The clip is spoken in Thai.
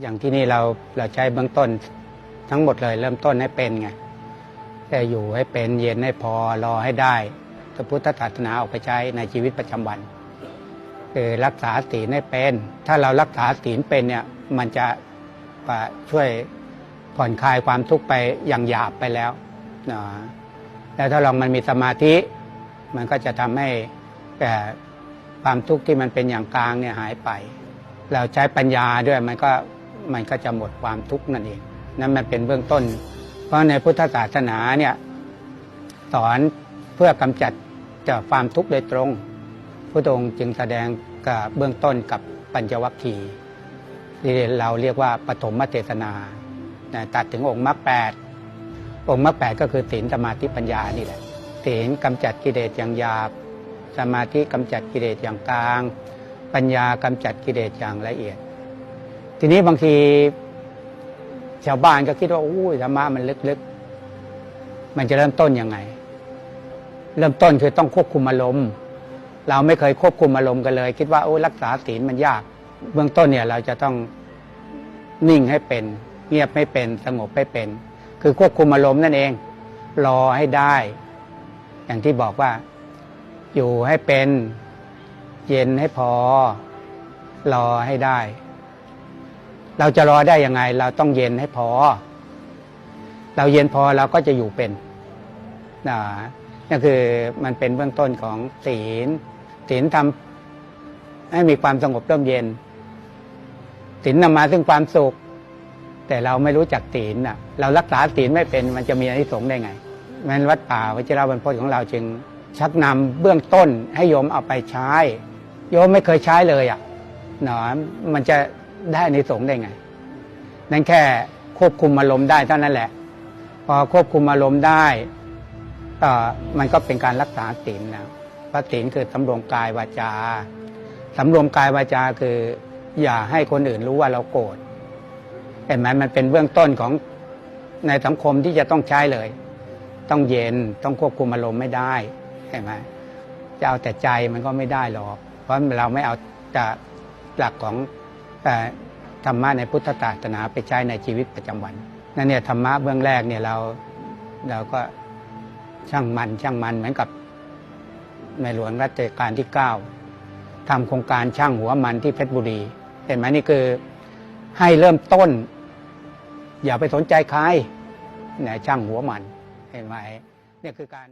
อย่างที่นี่เราเราใช้เบื้องต้นทั้งหมดเลย เริ่มต้นให้เป็นไงแต่อยู่ให้เป็นเย็นให้พอรอให้ได้พระพุทธศาสนาออกไปใช้ในชีวิตประจำวันคือรักษาศีลให้เป็น ถ้าเรารักษาศีลเป็นเนี่ยมันจะช่วยผ่อนคลายความทุกข์ไปอย่างหยาบไปแล้วนะแล้วถ้าลองมันมีสมาธิ มันก็จะทำให้แต่ความทุกข์ที่มันเป็นอย่างกลางเนี่ยหายไป เราใช้ปัญญาด้วยมันก็ มันก็จะหมดความทุกข์นั่นเองนั่นมันเป็นเบื้องต้น เพราะในพุทธศาสนาเนี่ยสอนเพื่อกำจัดจากความทุกข์โดยตรงพระองค์จึงแสดงกับเบื้องต้นกับปัญจวัคคีย์ที่เราเรียกว่าปฐมเทศนาตัดถึงองค์มรรคแปดองค์มรรคแปดก็คือศีลสมาธิปัญญานี่แหละศีลกำจัดกิเลสอย่างหยาบ สมาธิกำจัดกิเลสอย่างกลาง ปัญญากำจัดกิเลสอย่างละเอียด ทีนี้บางที ชาวบ้านก็คิดว่าอู้ยธรรมะมันลึกๆ มันจะเริ่มต้นยังไง เริ่มต้นคือต้องควบคุมอารมณ์เราไม่เคยควบคุมอารมณ์กันเลย คิดว่าโอ้ยรักษาศีลมันยาก เบื้องต้นเนี่ยเราจะต้องนิ่งให้เป็น เงียบไม่เป็นสงบไม่เป็น คือควบคุมอารมณ์นั่นเอง รอให้ได้ อย่างที่บอกว่า อยู่ให้เป็น เย็นให้พอ รอให้ได้ เราจะรอได้ยังไง เราต้องเย็นให้พอ เราเย็นพอเราก็จะอยู่เป็นนะนั่นคือมันเป็นเบื้องต้นของศีลศีลทำให้มีความสงบร่มเย็นศีลนำมาซึ่งความสุข แต่เราไม่รู้จักศีลน่ะ เรารักษาศีลไม่เป็นมันจะมีอนิสงส์ได้ไงมันวัดป่าวชิราบรรพตของเราจึง ชักนำเบื้องต้นให้โยมเอาไปใช้ โยมไม่เคยใช้เลยอะหนอมันจะ ได้ในสงส์ได้ไง นั่นแค่ควบคุมอารมณ์ได้เท่านั้นแหละ พอควบคุมอารมณ์ได้เอ่อมันก็เป็นการรักษาศีลแล้วเพราะศีลคือสำรวมกายวาจาสำรวมกายวาจาคือ อย่าให้คนอื่นรู้ว่าเราโกรธเห็นไหมมันเป็นเบื้องต้นของในสังคมที่จะต้องใช้เลย ต้องเย็นต้องควบคุมอารมณ์ไม่ได้เห็นไหมจะเอาแต่ใจมันก็ไม่ได้หรอก เพราะเราไม่เอาจากหลักของ ธรรมะในพุทธศาสนาไปใช้ในชีวิตประจำวันนั่นเนี่ยธรรมะเบื้องแรกเนี่ยเราเราก็ช่างมันช่างมันเหมือนกับในหลวงรัชกาลที่เก้าทำโครงการช่างหัวมันที่เพชรบุรี เห็นไหมนี่คือให้เริ่มต้น อย่าไปสนใจใครเนี่ยช่างหัวมัน เห็นไหมเนี่ยคือการ